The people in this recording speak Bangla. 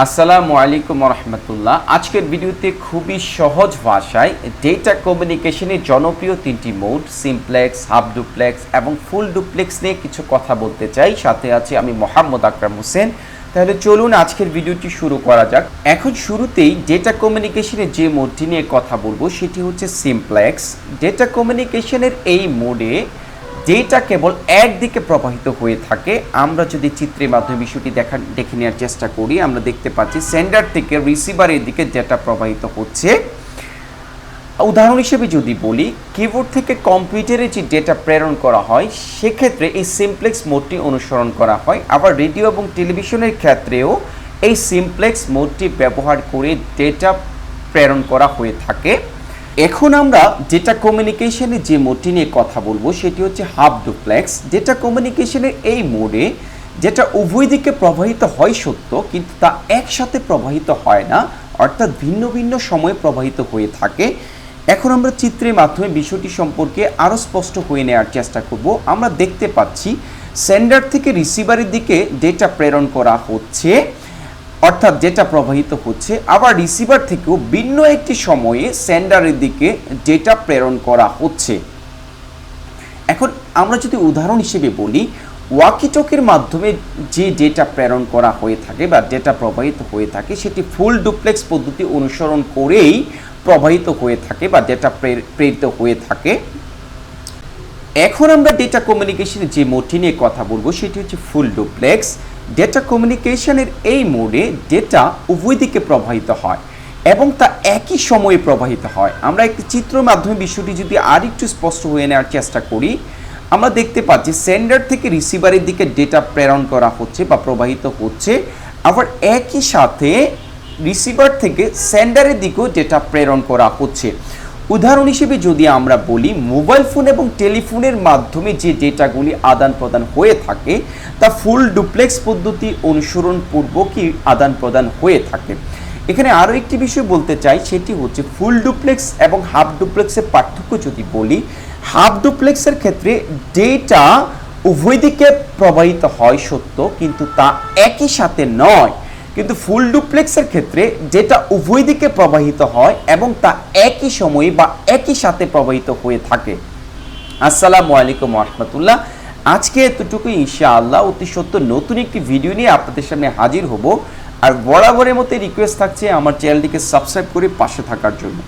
আসসালামু আলাইকুম রহমতুল্লাহ আজকের ভিডিওতে খুবই সহজ ভাষায় ডেটা কমিউনিকেশনের জনপ্রিয় তিনটি মোড সিমপ্লেক্স হাফ ডুপ্লেক্স এবং ফুল ডুপ্লেক্স নিয়ে কিছু কথা বলতে চাই। সাথে আছে আমি মোহাম্মদ আকরাম হোসেন। তাহলে চলুন আজকের ভিডিওটি শুরু করা যাক। এখন শুরুতেই ডেটা কমিউনিকেশনের যে মোডটি নিয়ে কথা বলব, সেটি হচ্ছে সিমপ্লেক্স ডেটা কমিউনিকেশনের এই মোডে ডেটা কেবল একদিকে প্রবাহিত হয়ে থাকে, আমরা যদি চিত্রের মাধ্যমে বিষয়টি দেখা, দেখে নেওয়ার চেষ্টা করি, আমরা দেখতে পাচ্ছি সেন্ডার থেকে রিসিভারের দিকে ডেটা প্রবাহিত হচ্ছে। উদাহরণ হিসেবে যদি বলি কিবোর্ড থেকে কম্পিউটারে যে ডেটা প্রেরণ করা হয়, সেক্ষেত্রে এই সিমপ্লেক্স মোডটি অনুসরণ করা হয়। আবার রেডিও এবং টেলিভিশনের ক্ষেত্রেও এই সিমপ্লেক্স মোডটি ব্যবহার করে ডেটা প্রেরণ করা হয়ে থাকে। এখন আমরা ডেটা কমিউনিকেশনের যে মোডটি নিয়ে কথা বলব, সেটি হচ্ছে হাফ ডুপ্লেক্স ডেটা কমিউনিকেশনের এই মোডে যেটা উভয় দিকে প্রবাহিত হয় সত্য, কিন্তু তা একসাথে প্রবাহিত হয় না, অর্থাৎ ভিন্ন ভিন্ন সময়ে প্রবাহিত হয়ে থাকে। এখন আমরা চিত্রের মাধ্যমে বিষয়টি সম্পর্কে আরও স্পষ্ট হয়ে নেওয়ার চেষ্টা করব। আমরা দেখতে পাচ্ছি সেন্ডার থেকে রিসিভারের দিকে ডেটা প্রেরণ করা হচ্ছে। অর্থাৎ ডেটা প্রবাহিত হচ্ছে, আবার রিসিভার থেকেও ভিন্ন একটি সময়ে সেন্ডারের দিকে ডেটা প্রেরণ করা হচ্ছে। এখন আমরা যদি উদাহরণ হিসেবে বলি ওয়াকিটকের মাধ্যমে যে ডেটা প্রেরণ করা হয়ে থাকে বা ডেটা প্রবাহিত হয়ে থাকে, সেটি ফুল ডুপ্লেক্স পদ্ধতি অনুসরণ করেই প্রবাহিত হয়ে থাকে বা ডেটা প্রেরিত হয়ে থাকে। এখন আমরা ডেটা কমিউনিকেশনের যে মোটি নিয়ে কথা বলব, সেটি হচ্ছে ফুল ডুপ্লেক্স ডেটা কমিউনিকেশনের এই মোডে ডেটা উভয় দিকে প্রবাহিত হয় এবং তা একই সময়ে প্রবাহিত হয়। আমরা একটি চিত্র মাধ্যমে বিষয়টি যদি আর একটু স্পষ্ট হয়ে নেওয়ার চেষ্টা করি, আমরা দেখতে পাচ্ছি সেন্ডার থেকে রিসিভারের দিকে ডেটা প্রেরণ করা হচ্ছে বা প্রবাহিত হচ্ছে। আবার একই সাথে রিসিভার থেকে সেন্ডারের দিকেও ডেটা প্রেরণ করা হচ্ছে। উদাহরণ হিসেবে যদি আমরা বলি, মোবাইল ফোন এবং টেলিফোনের মাধ্যমে যে ডেটাগুলি আদান প্রদান হয়ে থাকে, তা ফুল ডুপ্লেক্স পদ্ধতি অনুসরণ পূর্বকই আদান প্রদান হয়ে থাকে। এখানে আরও একটি বিষয় বলতে চাই, সেটি হচ্ছে ফুল ডুপ্লেক্স এবং হাফ ডুপ্লেক্সের পার্থক্য যদি বলি, হাফ ডুপ্লেক্সের ক্ষেত্রে ডেটা উভয় দিকে প্রবাহিত হয় সত্য, কিন্তু তা একই সাথে নয়। কিন্তু ফুল ডুপ্লেক্সের ক্ষেত্রে যেটা উভয় দিকে প্রবাহিত হয় এবং তা একই সময়ে বা একই সাথে প্রবাহিত হয়ে থাকে। আসসালামু আলাইকুম রহমতুল্লাহ। আজকে এতটুকু ইনশাআল্লাহ, অতি সত্য নতুন একটি ভিডিও নিয়ে আপনাদের সামনে হাজির হব। আর বরাবরের মতো রিকোয়েস্ট থাকছে আমার চ্যানেলটিকে সাবস্ক্রাইব করে পাশে থাকার জন্য।